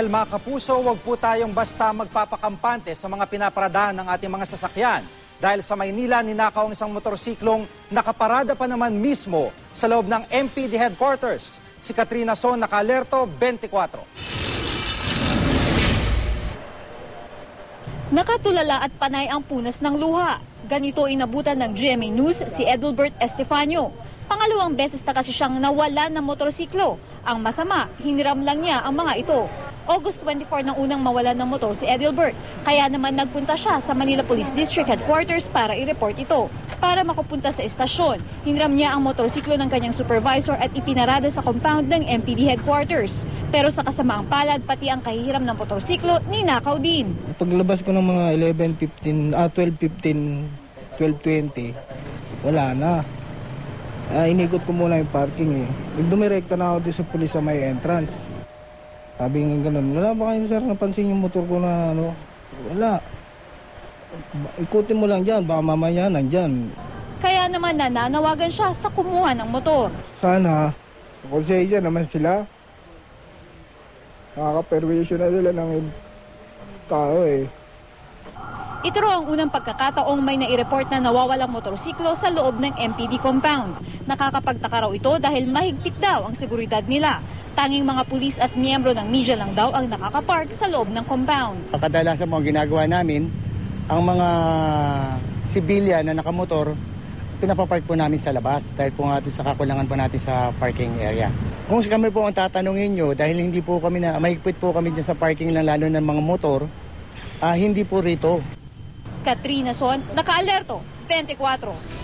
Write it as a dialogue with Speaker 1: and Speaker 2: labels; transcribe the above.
Speaker 1: Well, mga kapuso, wag po tayong basta magpapakampante sa mga pinaparadahan ng ating mga sasakyan. Dahil sa Maynila, ninakaw ang isang motorsiklong nakaparada pa naman mismo sa loob ng MPD headquarters. Si Katrina Son, naka-alerto, 24.
Speaker 2: Nakatulala at panay ang punas ng luha. Ganito inabutan ng GMA News si Edelbert Estefanio. Pangalawang beses na kasi siyang nawala ng motorsiklo. Ang masama, hiniram lang niya ang mga ito. August 24 nang unang mawala ng motor si Edelbert. Kaya naman nagpunta siya sa Manila Police District Headquarters para i-report ito. Para makapunta sa estasyon, hiniram niya ang motorsiklo ng kanyang supervisor at ipinarada sa compound ng MPD Headquarters. Pero sa kasamaang palad, pati ang kahihiram ng motorsiklo, ninakaw din.
Speaker 3: Paglabas ko ng mga 11.15, ah 12.15, 12.20, wala na. Ah, inikot ko muna yung parking eh. Nagdumirekta na ako doon sa pulis sa may entrance. Sabi nga ganun, wala ba kayo sir napansin yung motor ko na ano? Wala. Ba- Ikutin mo lang dyan, baka mamaya nandyan.
Speaker 2: Kaya naman nananawagan siya sa kumuha ng motor.
Speaker 3: Sana, konsensya naman sila. Nakaka-perwisyo na sila ng tao eh.
Speaker 2: Ito raw ang unang pagkakataong may nai-report na nawawalang motorsiklo sa loob ng MPD compound. Nakakapagtaka raw ito dahil mahigpit daw ang seguridad nila. Tanging mga pulis at miyembro ng media lang daw ang nakakapark sa loob ng compound.
Speaker 4: Kadalasan mo ang ginagawa namin, ang mga sibilyan na nakamotor, pinapapark po namin sa labas dahil po nga doon sa kakulangan po natin sa parking area. Kung kami po ang tatanungin nyo, dahil hindi po kami na, mahigpit po kami dyan sa parking lang lalo ng mga motor, ah, hindi po rito.
Speaker 2: Katrina Son, naka-alerto, 24.